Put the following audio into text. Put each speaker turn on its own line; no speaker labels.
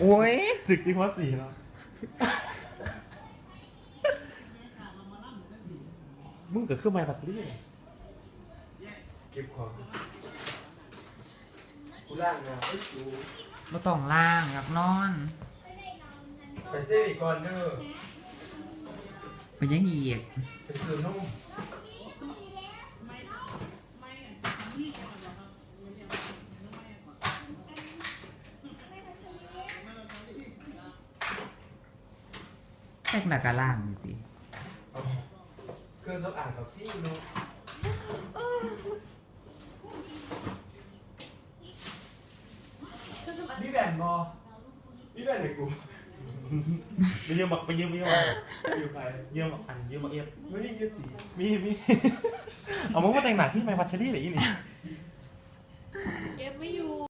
โอ้ย
ถึกที่ว่าสี่แล้วมึงเกิดขึ้นมาปัสลี่
เก็บของกูล่างนะไอ้สู
มาต้องล่างอยากนอน
ไปเซฟก่อนเด้อ
เป็นยังอีก
ไปซื้อนุ่ม
แต่งหน้ากะล่างนี่สิ
เอาเครื่องสำอางกับฟี่นุ่มพี่แบนบอพี่แบนไหนกู
ไปยืมบักไปยืมไปยืมบัก
อยู่ไป
ยืมบักอันยืมบักเอฟ
ไม่ได้ยึดตี
มีมีเอามึงมาแต่งหนักที่ไมพัชรี่หรืออีนี่